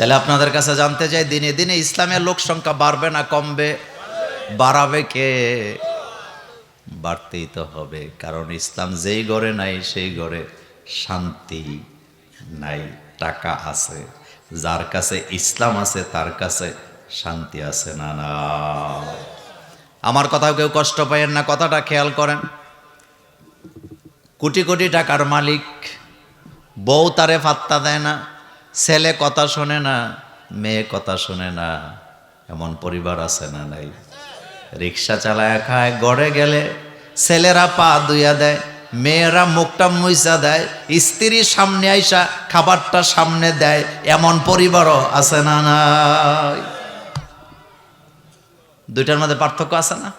তাহলে আপনাদের কাছে জানতে চাই, দিনে দিনে ইসলামের লোক সংখ্যা বাড়বে না কমবে? বাড়াবে কে? বাড়তেই তো হবে, কারণ ইসলাম যেই ঘরে নাই, সেই ঘরে শান্তি নাই, টাকা আছে। যার কাছে ইসলাম আছে, তার কাছে শান্তি আছে না না। আমার কথাও কেউ কষ্ট পাইয়েন না, কথাটা খেয়াল করেন। কোটি কোটি টাকার মালিক, বউ তারে ফাত্তা দেয় না ছেলে কথা শোনে না, মেয়ে কথা শোনে না, এমন পরিবার আছে না নাই? রিক্সা চালায় খায়, গড়ে গেলে ছেলেরা পা দুইয়া দেয়, মেয়েরা মুখটা মুইসা দেয়, স্ত্রী সামনে আইসা খাবারটা সামনে দেয়, এমন পরিবারও আছে না নাই? দুইটার মধ্যে পার্থক্য আছে না?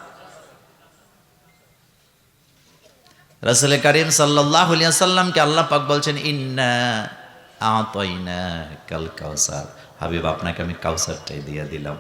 রাসুল করিম সাল্লাহ সাল্লামকে আল্লাহ পাক বলছেন, ইন্না আতইনা কাল কাউসার। হাবিব, আপনাকে আমি কাউসারটাই দিয়ে দিলাম।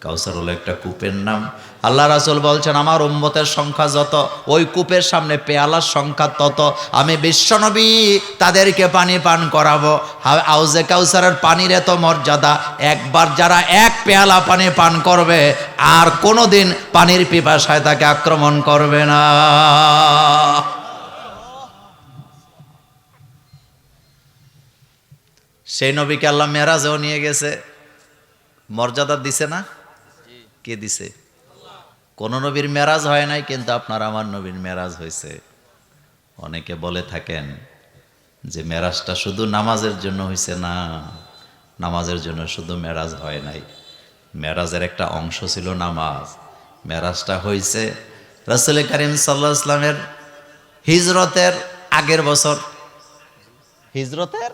কাউসার হলো একটা কূপের নাম। আল্লাহ রাসুল বলছেন, আমার উম্মতের সংখ্যা যত, ওই কূপের সামনে পেয়ালার সংখ্যা তত। আমি বিশ্বনবী, তাদেরকে পানি পান করাবো। আউজে কাউসারের পানির এত মর্যাদা, একবার যারা এক পেয়ালা পানি পান করবে, আর কোনোদিন পানির পিপাসায় তাকে আক্রমণ করবে না। সেই নবীকে আল্লাহ মেরাজেও নিয়ে গেছে। মর্যাদা দিছে না? কে দিছে? কোন নবীর মেরাজ হয় নাই কিন্তু আপনার আমার নবীর মেরাজ হয়েছে। অনেকে বলে থাকেন যে মেরাজটা শুধু নামাজের জন্য হয়েছে না নামাজের জন্য শুধু মেরাজ হয় নাই। মেরাজের একটা অংশ ছিল নামাজ। মেরাজটা হয়েছে রাসুল করিম সাল্লাহ ইসলামের হিজরতের আগের বছর। হিজরতের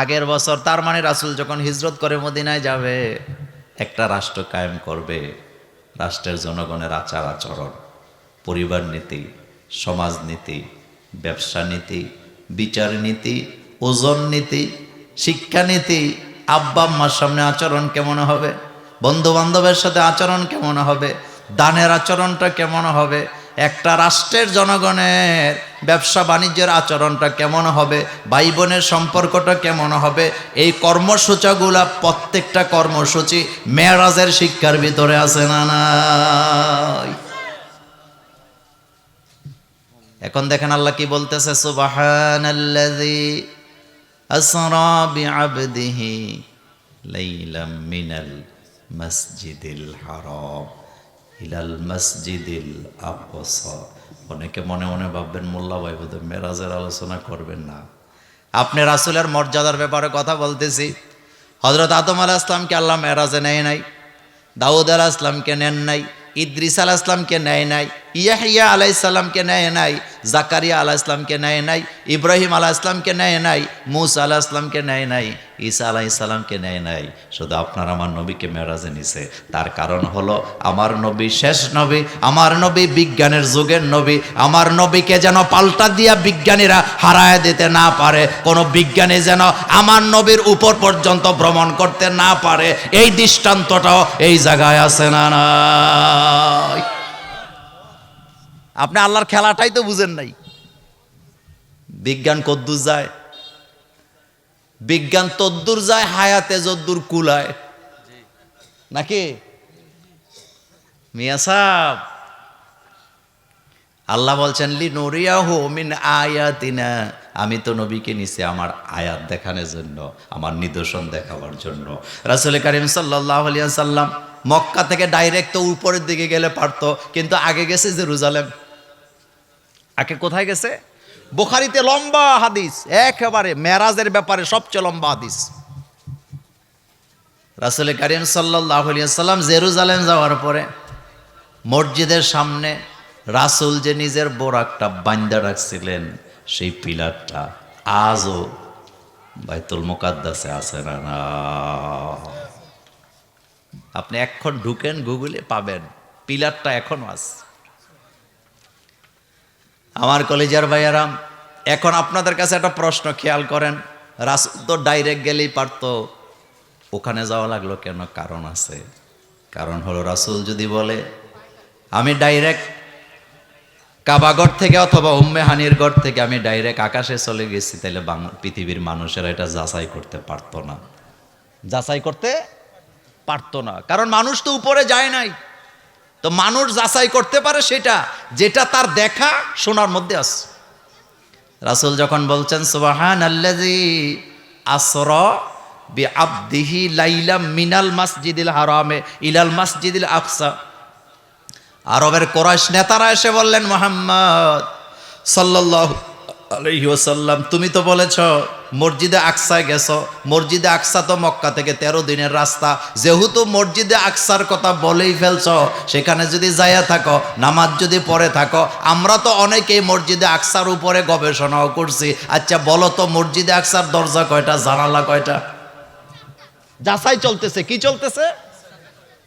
আগের বছর, তার মানে রাসুল যখন হিজরত করে মদিনায় যাবে, একটা রাষ্ট্র কায়েম করবে। রাষ্ট্রের জনগণের আচার আচরণ, পরিবার নীতি সমাজনীতি ব্যবসা নীতি, বিচার নীতি, ওজন নীতি শিক্ষানীতি আব্বা আম্মার সামনে আচরণ কেমন হবে? বন্ধু বান্ধবের সাথে আচরণ কেমন হবে? দানের আচরণটা কেমন হবে? একটা রাষ্ট্রের জনগণের ব্যবসা বাণিজ্যের আচরণটা কেমন হবে? ভাই বোনের সম্পর্কটা কেমন হবে? এই কর্মসূচাগুলা প্রত্যেকটা কর্মসূচি মেয়েরাজের শিক্ষার ভিতরে আছে না নাই? এখন দেখেন আল্লাহ কি বলতেছে? লাইলাম মিনাল ইলাল মসজিদিল আপস অনেকে মনে মনে ভাববেন, মোল্লা ভাই বোধ মেরাজের আলোচনা করবেন না। আপনি রাসুলের মর্যাদার ব্যাপারে কথা বলতেছি। হজরত আদম আলাহ ইসলামকে আল্লাহ মেরাজে নেয় নাই, দাউদ আলাহ ইসলামকে নেন নাই, ইদ্রিস আলাহ ইসলামকে নেয় নাই ইয়াহিয়া আলাহ ইসলামকে নেয় নাই, জাকারিয়া আলাহ ইসলামকে নেয় নাই, ইব্রাহিম আলাহ ইসলামকে নেয় নাই, মুসা আলাহ ইসলামকে নেয় নাই, ঈসা আলাহ ইসলামকে নেয় নাই। শুধু আপনার আমার নবীকে মেরাজে নিছে। তার কারণ হলো, আমার নবী শেষ নবী, আমার নবী বিজ্ঞানের যুগের নবী, আমার নবীকে যেন পাল্টা দিয়া বিজ্ঞানীরা হারায় দিতে না পারে, কোনো বিজ্ঞানী যেন আমার নবীর উপর পর্যন্ত ভ্রমণ করতে না পারে, এই দৃষ্টান্তটাও এই জায়গায় আছে না নাই? আপনি আল্লাহর খেলাটাই তো বুঝেন নাই। বিজ্ঞান কদ্দুর যায়। বিজ্ঞান তদ্দুর যায়, হায়াতে যদ্দুর কুলায়। নাকি? মিয়া সাহ আল্লাহ বলছেন লি নরিয়াহু মিন আয়াতিনা। আমি তো নবীকে নিছি আমার আয়াত দেখানোর জন্য, আমার নিদর্শন দেখাবার জন্য। রাসুল করিম সাল্লাহ আলিয়া সাল্লাম মক্কা থেকে ডাইরেক্ট তো উপরের দিকে গেলে পারতো, কিন্তু আগে গেছে জেরুজালেম। আগে কোথায় গেছে? বোখারিতে লম্বা হাদিস, একেবারে মেরাজের ব্যাপারে সবচেয়ে লম্বা হাদিস। রাসুল করিম সাল্লাহ সাল্লাম জেরুজালেম যাওয়ার পরে মসজিদের সামনে রাসুল যে নিজের বোরাকটা বান্দা রাখছিলেন, সেই পিলারটা আজও বাইতুল মোকাদ্দাসে আছে না না? আপনি এখন ঢুকেন, গুগলে পাবেন, পিলারটা এখনও আছে। আমার কলেজার ভাইয়ারাম, এখন আপনাদের কাছে একটা প্রশ্ন খেয়াল করেন। রাসুল তো ডাইরেক্ট গেলেই পারতো। ওখানে যাওয়া লাগল কেন? কারণ আছে। কারণ হলো রাসুল যদি বলে, আমি ডাইরেক্ট কাবাগর থেকে অথবা উম্মে হানির গড় থেকে আমি ডাইরেক্ট আকাশে চলে গেছি, তাহলে পৃথিবীর মানুষেরা এটা যাচাই করতে পারতো না। যাচাই করতে পারতো না। কারণ মানুষ তো উপরে যায় নাই। তো মানুষ যাচাই করতে পারে সেটা, যেটা তার দেখা শোনার মধ্যে আছে। রাসুল যখন বলছেন সুবাহান আল্লাজি আসর বি আবদিহি লাইলা মিনাল মাসজিদিল হারামে ইলাল মাসজিদিল আকসা। আরবের কোরাইশ নেতারা এসে বললেন, মোহাম্মদ সাল্লাল্লাহু আলাইহি ওয়াসাল্লাম, তুমি তো বলেছ মসজিদে আকসায় গেছো, মসজিদে আকসা তো মক্কা থেকে তেরো দিনের রাস্তা। যেহেতু মসজিদে আকসার কথা বলেই ফেলছ, সেখানে যদি যাইয়া থাকো, নামাজ যদি পড়ে থাকো, আমরা তো অনেকেই মসজিদে আকসার উপরে গবেষণাও করছি। আচ্ছা বলো তো, মসজিদে আকসার দরজা কয়টা, জানালা কয়টা? যাচাই চলতেছে, কি চলতেছে?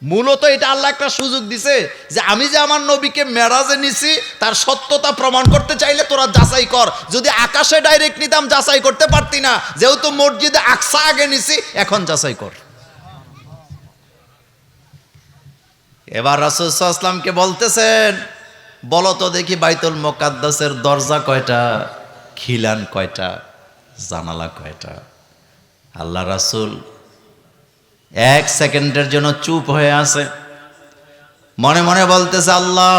মূলত এটা আল্লাহ একটা সুযোগ দিছে যে আমি যে আমার নবীকে মেরাজে নিছি, তার সত্যতা প্রমাণ করতে চাইলে তোরা যাচাই কর। যদি আকাশে ডাইরেক্ট নিতাম, যাচাই করতে পারতি না। যেহেতু মসজিদে আকসা আগে নিছি, এখন যাচাই কর। এবার রাসুলসাল্লামকে বলতেছেন, বলো তো দেখি বাইতুল মোকাদ্দাসের দরজা কয়টা, খিলান কয়টা, জানালা কয়টা? আল্লাহ রাসূল এক সেকেন্ডের জন্য চুপ হয়ে আছে। মনে মনে বলতেছে, আল্লাহ,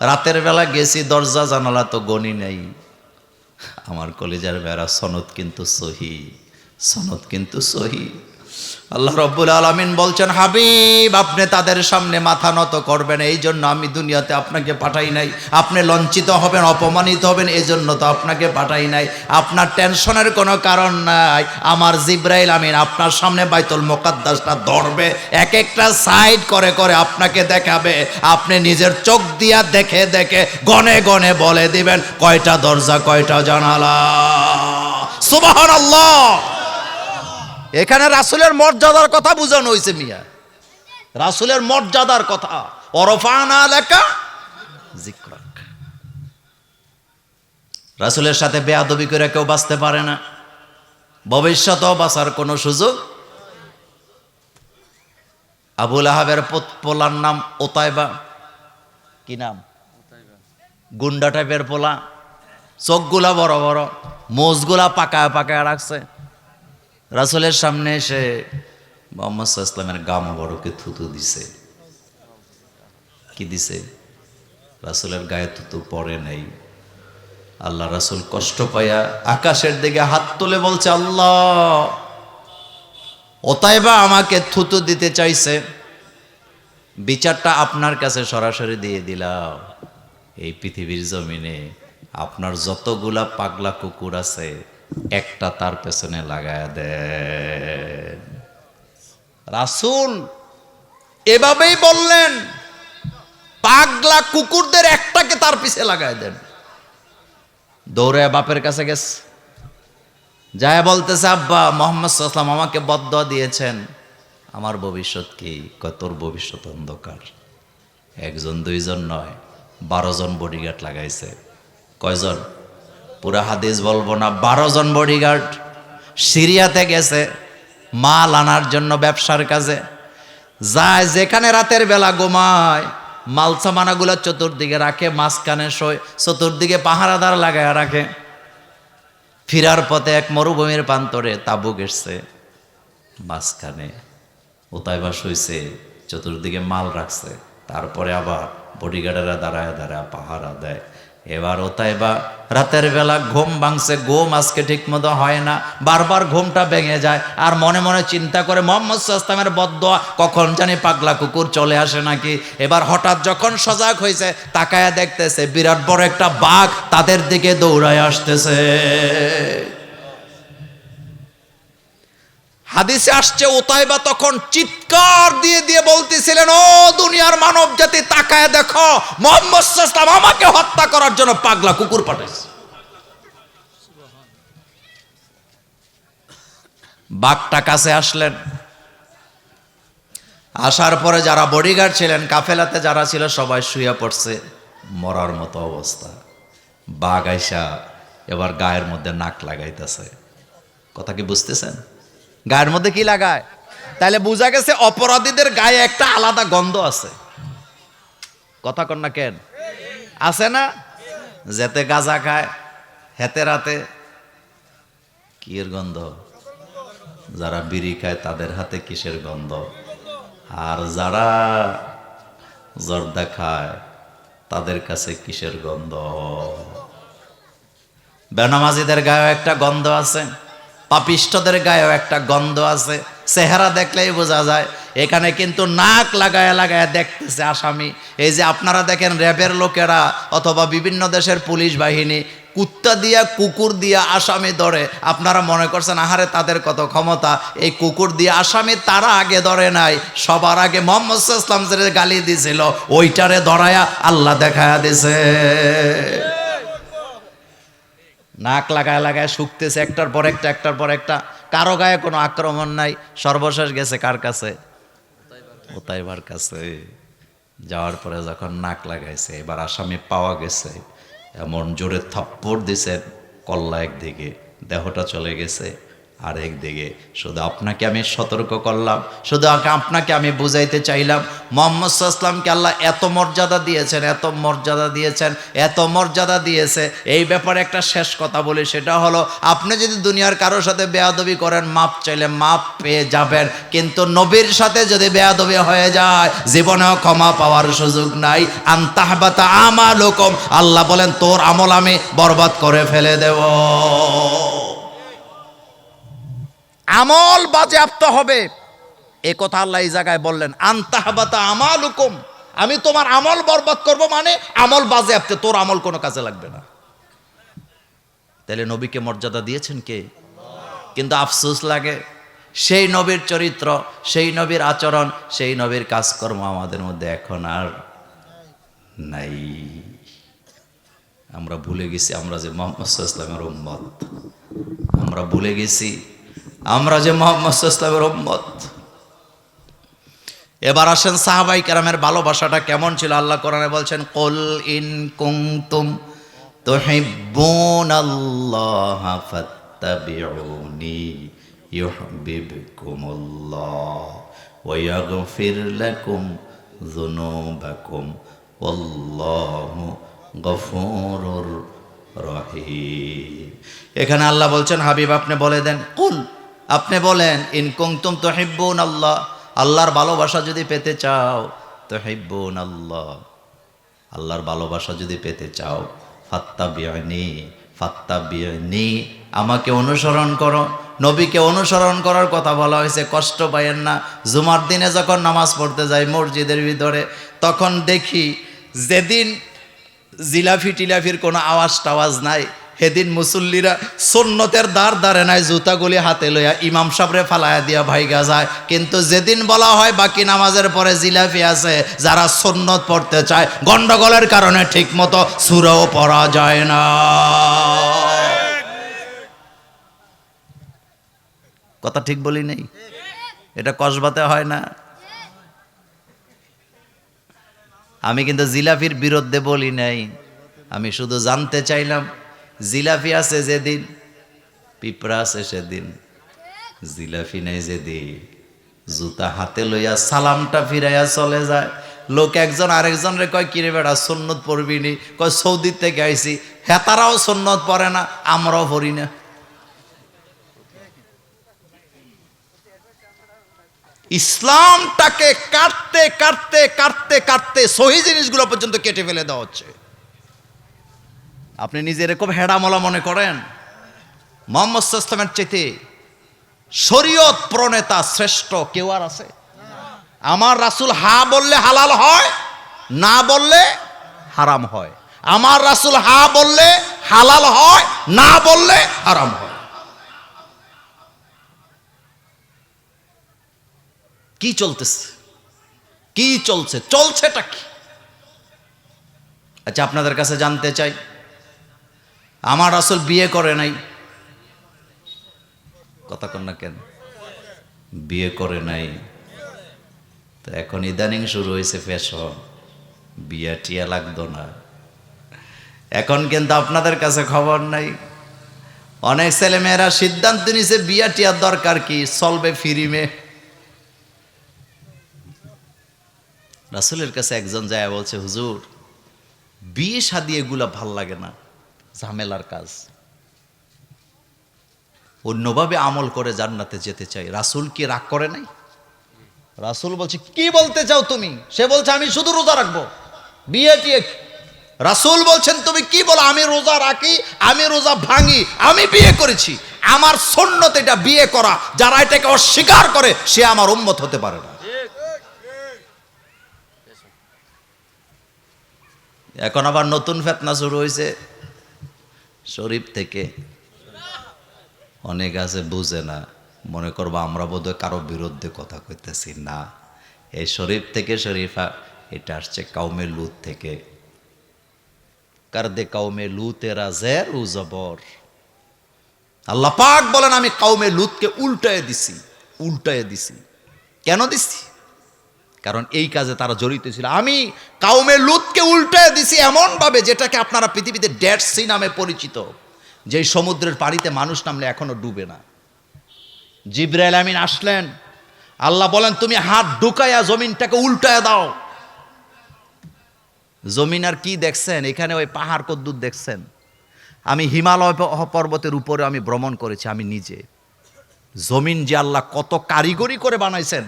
রাতের বেলা গেছি, দরজা, জানালা তো গনি নেই। আমার কলেজার বেড়া সনদ কিন্তু সহি, সনদ কিন্তু সহি। আল্লাহ রব্বুল আলমিন বলছেন, হাবিব, আপনি তাদের সামনে মাথা নত করবেন, এই জন্য আমি দুনিয়াতে আপনাকে পাঠাই নাই। আপনি লঞ্চিত হবেন, অপমানিত হবেন, এই জন্য তো আপনাকে পাঠাই নাই। আপনার টেনশনের কোনো কারণ নাই। আমার জিব্রাইল আমিন আপনার সামনে বাইতুল মোকাদ্দাসটা ধরবে, এক একটা সাইড করে করে আপনাকে দেখাবে। আপনি নিজের চোখ দিয়া দেখে দেখে গনে গনে বলে দিবেন, কয়টা দরজা, কয়টা জানালা। সুবাহান আল্লাহ এখানে রাসুলের মর্যাদার কথা বোঝানো হয়েছে মিয়া। রাসুলের মর্যাদার কথা। অরফানা লেখা রাসুলের সাথে বেয়াদবি করে কেউ বাঁচতে পারে না। ভবিষ্যতেও বাঁচার কোনো সুযোগ আবুল আহাবের পোলার নাম ওতাইবা কি নাম? গুন্ডা টাইপের পোলা। চোখগুলা বড় বড় মোজগুলা পাকায় পাকায় রাখছে। রাসুলের সামনে এসে মোহাম্মদ ইসলামের গাম বড়কে থুতু দিছে। কি দিছে? রাসুলের গায়ে থুতু পরে নাই। আল্লাহ রাসুল কষ্ট পাইয়া আকাশের দিকে হাত তুলে বলছে, আল্লাহ ওতাইবা আমাকে থুতু দিতে চাইছে। বিচারটা আপনার কাছে সরাসরি দিয়ে দিলাম। এই পৃথিবীর জমিনে আপনার যতগুলা পাগলা কুকুর আছে একটা তার পেছনে লাগায় দেন। রাসুল এভাবেই বললেন, পাগলা কুকুরদের একটাকে তার পিছে লাগায় দেন। দৌড়ে বাপের কাছে গেছে। যায় বলতেছে, আব্বা, মোহাম্মদ সাল্লাম আমাকে বদ্ধ দিয়েছেন। আমার ভবিষ্যৎ কি? কয়, তোর ভবিষ্যৎ অন্ধকার। একজন, দুইজন নয়, বারো জন বডিগার্ড লাগাইছে। কয়জন? পুরা হাদিস বলব না, বারো জন বডিগার্ড সিরিয়াতে গেছে, মাল আনার জন্য ব্যবসার কাজে। যায় যেখানে রাতের বেলা ঘুমায়, মাল সামানাগুলো চতুর্দিকে রাখে, মাঝখানে শোয়, চতুর্দিকে পাহারাদার লাগায় রাখে। ফিরার পথে এক মরুভূমির প্রান্তরে তাবু গেছে মাঝখানে ওতাইবা শুইছে, চতুর্দিকে মাল রাখছে, তারপরে আবার বডিগার্ডেরা দাঁড়ায় দাঁড়ায় পাহারা দেয়। এবার ওতাইবা রাতের বেলা ঘুম ভাঙছে, ঘুম আজকে ঠিক মতো হয় না। বারবার ঘুমটা ভেঙে যায় আর মনে মনে চিন্তা করে, মোহাম্মদ সাস্তামের বদ্ধ কখন জানি পাগলা কুকুর চলে আসে নাকি? এবার হঠাৎ যখন সজাগ হয়েছে, তাকায়া দেখতেছে, বিরাট বড় একটা বাঘ তাদের দিকে দৌড়ায় আসতেছে। হাদিসে আসছে ওতাইবা তখন চিৎকার দিয়ে দিয়ে বলতেছিলেন, ও দুনিয়ার মানব জাতি তাকায় দেখো, মোহাম্মদ সাল্লাম আমাকে হত্যা করার জন্য পাগলা কুকুর পাঠাইছে। বাঘটা কাছে আসলেন। আসার পরে যারা বডিগার্ড ছিলেন, কাফেলাতে যারা ছিল, সবাই শুয়ে পড়ছে, মরার মতো অবস্থা। বাঘ আইসা এবার গায়ের মধ্যে নাক লাগাইতেছে। কথা কি বুঝতেছেন? গায়ের মধ্যে কি লাগায়? তাহলে বোঝা গেছে অপরাধীদের গায়ে একটা আলাদা গন্ধ আছে। কথা কন না কেন? আছে না? যেতে গাজা খায়, হেতে রাতে। কি এর গন্ধ? যারা বিড়ি খায় তাদের হাতে কিসের গন্ধ? আর যারা জর্দা খায় তাদের কাছে কিসের গন্ধ? বেনামাজিদের গায়েও একটা গন্ধ আছে। পাপিষ্টদের গায়েও একটা গন্ধ আছে। চেহারা দেখলেই বোঝা যায়, এখানে কিন্তু নাক লাগায় লাগায় দেখতেছে আসামি। এই যে আপনারা দেখেন র্যাবের লোকেরা অথবা বিভিন্ন দেশের পুলিশ বাহিনী, কুত্তা দিয়া কুকুর দিয়া আসামি ধরে। আপনারা মনে করছেন, আহারে তাদের কত ক্ষমতা? এই কুকুর দিয়ে আসামি তারা আগে ধরে নাই। সবার আগে মোহাম্মদ ইসলাম গালি দিছিল, ওইটারে ধরায়া আল্লাহ দেখায়া দিছে। নাক লাগায় লাগায় শুকতেছে, একটার পর একটা, একটার পর একটা। কারও গায়ে কোনো আক্রমণ নাই। সর্বশেষ গেছে কার কাছে? ওতাইবার কাছে। যাওয়ার পরে যখন নাক লাগাইছে, এবার আসামি পাওয়া গেছে। এমন জোরে থাপ্পড় দিছে কল্লা একদিকে। দেহটা চলে গেছে। আর একদিকে শুধু আপনাকে আমি সতর্ক করলাম, শুধু আপনাকে আমি বুঝাইতে চাইলাম, মোহাম্মদ সাল্লামকে আল্লাহ এত মর্যাদা দিয়েছেন, এত মর্যাদা দিয়েছেন, এত মর্যাদা দিয়েছে। এই ব্যাপারে একটা শেষ কথা বলি, সেটা হলো, আপনি যদি দুনিয়ার কারোর সাথে বেয়াদবি করেন, মাপ চাইলে মাপ পেয়ে যাবেন। কিন্তু নবীর সাথে যদি বেয়াদবি হয়ে যায়, জীবনেও ক্ষমা পাওয়ার সুযোগ নাই। আন্তাহবাতা আমালুকুম, আল্লাহ বলেন, তোর আমল আমি বরবাদ করে ফেলে দেব। আমল বাজেয়াপ্ত হবে। এ কথা আল্লাহ এই জায়গায় বললেন আন্তাহবাতা আমাল হুকুম আমি তোমার আমল বরবাদ করব মানে আমল বাজে বাজেয়াপ্তে, তোর আমল কোনো কাজে লাগবে না। তাহলে নবীকে মর্যাদা দিয়েছেন কে? কিন্তু আফসোস লাগে, সেই নবীর চরিত্র, সেই নবীর আচরণ, সেই নবীর কাজকর্ম আমাদের মধ্যে এখন আর নাই। আমরা ভুলে গেছি, আমরা যে মোহাম্মদ ইসলামের উম্মত। আমরা ভুলে গেছি আমরা যে মোহাম্মদ ইসলামের উম্মত। এবার আসেন সাহাবাই কেরামের ভালোবাসাটা কেমন ছিল? আল্লাহ কোরআনে বলছেন, কল ইন কুংতুম তুহিব্বুন আল্লাহ ফাত্তাবিউনি ইউহিব্বুকুমুল্লাহ ওয়া ইয়াগফির লাকুম যুনুবাকুম ওয়াল্লাহু গফুরুর রহিম। এখানে আল্লাহ বলছেন, হাবিব, আপনি বলে দেন, কুল আপনি বলেন, ইন কুংতুম তুহিব্বুন আল্লাহ আল্লাহর ভালোবাসা যদি পেতে চাও তুহিব্বুন আল্লাহ আল্লাহর ভালোবাসা যদি পেতে চাও ফাত্তা বিয়নি ফাত্তা বিয়নি আমাকে অনুসরণ করো। নবীকে অনুসরণ করার কথা বলা হয়েছে, কষ্ট পাইয়েন না। জুমার দিনে যখন নামাজ পড়তে যাই মসজিদের ভিতরে, তখন দেখি যেদিন জিলাফি টিলাফির কোনো আওয়াজ টাওয়াজ নাই সেদিন মুসল্লিরা সন্ন্যতের দ্বার দ্বারে নাই জুতাগুলি হাতে লইয়া ইমাম সাবরে ফালাইয়া দিয়া ভাইগা যায়। কিন্তু যেদিন বলা হয় বাকি নামাজের পরে জিলাফি আছে, যারা সন্ন্যত পড়তে চায়, গন্ডগোলের কারণে ঠিক মতো সুরাও পড়া যায় না। কথা ঠিক বলি নেই? এটা কসবাতে হয় না। আমি কিন্তু জিলাফির বিরুদ্ধে বলি নাই। আমি শুধু জানতে চাইলাম জিলাফি আছে যেদিন, পিঁপড়া আছে সেদিন, জিলাফি নেই যেদিন। জুতা হাতে লইয়া সালামটা ফিরাইয়া চলে যায়। লোক একজন আরেকজন রে কয়, কিরে বেড়া সন্ন্যত পড়বিনি কয়, সৌদির থেকে আইসি হেতারাও সন্ন্যত পড়ে না, আমরাও পড়ি না। ইসলামটাকে কাটতে কাটতে কাটতে কাটতে সহি জিনিসগুলো পর্যন্ত কেটে ফেলে দেওয়া হচ্ছে। আপনি নিজে এরকম হেডামলা মনে করেন। মোহাম্মদ ইসলামের চেতে শরীয়ত প্রণেতা শ্রেষ্ঠ কেউ আর আছে? আমার রাসুল হা বললে হালাল হয়, না বললে হারাম হয়। আমার রাসুল হা বললে হালাল হয়, না বললে হারাম হয়। কি চলতেছে? কি চলছে? চলছেটা কি? আচ্ছা আপনাদের কাছে জানতে চাই। আমার আসল বিয়ে করে নাই। কথা কন না কেন? বিয়ে করে নাই। তো এখন ইদানিং শুরু হয়েছে ফ্যাশন। বিয়া টিয়া লাগতো না। এখন কিন্তু আপনাদের কাছে খবর নাই। অনেক ছেলে মেয়েরা সিদ্ধান্ত নিছে বিয়া টিয়ার দরকার কি? চলবে ফিরিমে রাসুলের কাছে একজন যায় বলছে, হুজুর, বিয়ে শাদি এগুলা ভালো লাগে না। ঝামেলার কাজ। অন্যভাবে আমল করে জান্নাতে যেতে চাই। রাসুল কি রাগ করে নাই? রাসুল বলছে, কি বলতে চাও তুমি? সে বলছে, আমি শুধু রোজা রাখব। বিয়ে টিয়ে? রাসুল বলছেন, তুমি কি বলো, আমি রোজা রাখি, আমি রোজা ভাঙি, আমি বিয়ে করেছি। আমার সন্ন্যত এটা বিয়ে করা। যারা এটাকে অস্বীকার করে, সে আমার উম্মত হতে পারে না। এখন আবার নতুন ফেতনা শুরু হয়েছে শরীফ থেকে অনেক আছে, বুঝে না। মনে করব আমরা বোধহয় কারও বিরুদ্ধে কথা কইতেছি না। এই শরীফ থেকে শরীফা, এটা আসছে কাউমে লুত থেকে। কার দে কাউমে লুতেরা জের উ জবর। আল্লাহ পাক বলেন, আমি কাউমে লুতকে উল্টায় দিছি উল্টায় দিছি। কেন দিছি? কারণ এই কাজে তারা জড়িত ছিল। আমি কাউমে লুতকে উল্টায় দিছি এমন ভাবে যেটাকে আপনারা পৃথিবীতে ডেড সি নামে পরিচিত। যেই সমুদ্রের পানিতে মানুষ নামলে এখনও ডুবে না। জিব্রাইল আমিন আসলেন। আল্লাহ বলেন, তুমি হাত ঢুকাইয়া জমিনটাকে উল্টায় দাও। জমিন আর কি দেখছেন? এখানে ওই পাহাড় কদ্দুর দেখছেন। আমি হিমালয় পর্বতের উপরে আমি ভ্রমণ করেছি, আমি নিজে। জমিন যে আল্লাহ কত কারিগরি করে বানাইছেন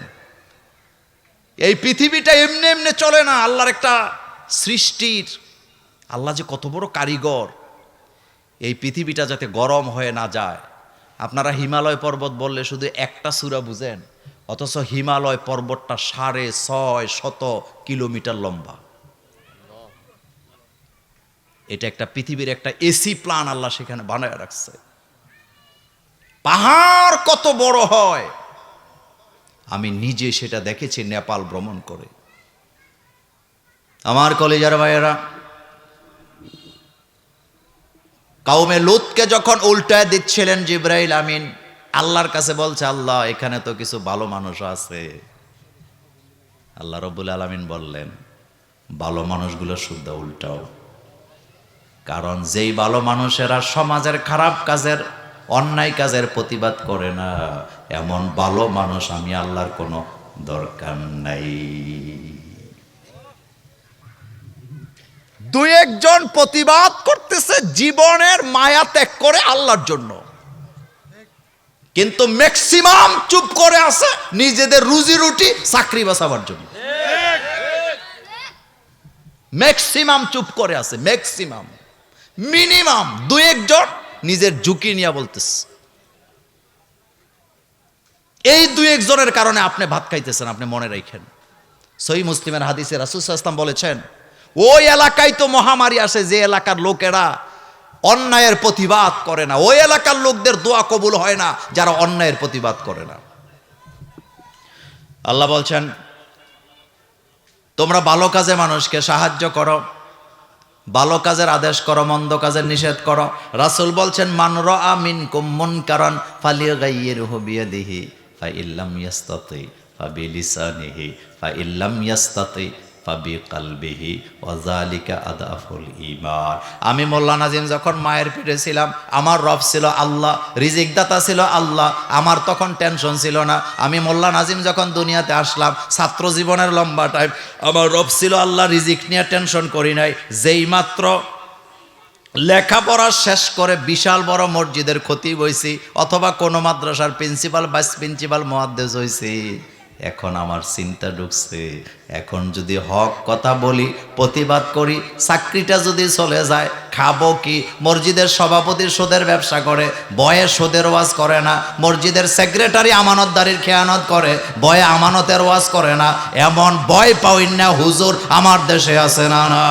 এই পৃথিবীটা এমনি এমনি চলে না, আল্লাহর একটা সৃষ্টির। আল্লাহ যে কত বড় কারিগর, এই পৃথিবীটা যাতে গরম হয়ে না যায়। আপনারা হিমালয় পর্বত বললে শুধু একটা সুরা বুঝেন, অথচ হিমালয় পর্বতটা সাড়ে ছয় শত কিলোমিটার লম্বা। এটা একটা পৃথিবীর একটা এসি প্লান আল্লাহ সেখানে বানায় রাখছে। পাহাড় কত বড় হয় আমি নিজে সেটা দেখেছি, নেপাল ভ্রমণ করে। আমার কলেজার ভাইয়েরা, কাউমে লুতকে যখন উল্টায় দিচ্ছিলেন জিব্রাইল আমিন, আল্লাহর কাছে বলছে, আল্লাহ, এখানে তো কিছু ভালো মানুষ আছে। আল্লাহ রব্বুল আলমিন বললেন, ভালো মানুষগুলো শুদ্ধ উল্টাও। কারণ যেই ভালো মানুষেরা সমাজের খারাপ কাজের অন্যায় কাজের প্রতিবাদ করে না। এমন ভালো মানুষ আমি আল্লাহর কোনো দরকার নাই। দু একজন প্রতিবাদ করতেছে জীবনের মায়া ত্যাগ করে আল্লাহর জন্য। কিন্তু ম্যাক্সিমাম চুপ করে আছে নিজেদের রুজি রুটি চাকরি বাঁচাবার জন্য। ম্যাক্সিমাম চুপ করে আছে ম্যাক্সিমাম মিনিমাম দু একজন নিজের ঝুঁকি নিয়ে বলতেছে। এই দুই একজনের কারণে আপনি ভাত খাইতেছেন, আপনি মনে রাখেন। সহি মুসলিমের হাদিসে রাসুল ইসলাম বলেছেন, ওই এলাকায় তো মহামারী আসে, যে এলাকার লোকেরা অন্যায়ের প্রতিবাদ করে না। ওই এলাকার লোকদের দোয়া কবুল হয় না, যারা অন্যায়ের প্রতিবাদ করে না। আল্লাহ বলছেন, তোমরা ভালো কাজে মানুষকে সাহায্য করো। ভালো কাজের আদেশ করো, মন্দ কাজের নিষেধ করো। রাসুল বলছেন, মান আমিন কুম্মন কারণ ফালিয়া গাইয়ের হবিয়া দিহি ফা ইল্লাম ইয়াস্তাতে ফা বিলিসানিহি ফা ইল্লাম ইয়াস্তাতি ফাবি কালবিহি ওয়াজালিকা আদাফুল ইমান আমি মোল্লা নাজিম যখন মায়ের পেটে ছিলাম, আমার রব ছিল আল্লাহ, রিজিক দাতা ছিল আল্লাহ, আমার তখন টেনশন ছিল না। আমি মোল্লা নাজিম যখন দুনিয়াতে আসলাম, ছাত্র জীবনের লম্বা টাইম আমার রব ছিল আল্লাহ, রিজিক নিয়ে টেনশন করি নাই। যেই মাত্র লেখাপড়া শেষ করে বিশাল বড় মসজিদের ক্ষতি বইছি অথবা কোনো মাদ্রাসার প্রিন্সিপাল, ভাইস প্রিন্সিপাল, মহাদ্দেশ হয়েছি এখন আমার চিন্তা ঢুকছে। এখন যদি হক কথা বলি, প্রতিবাদ করি, চাকরিটা যদি চলে যায়, খাব কি? মসজিদের সভাপতি সুদের ব্যবসা করে, বয়ে সুদের ওয়াজ করে না, মসজিদের সেক্রেটারি আমানতদারির খেয়ানত করে, বয়ে আমানতের ওয়াজ করে না, এমন বয় পাওই না হুজুর আমার দেশে আছে না না।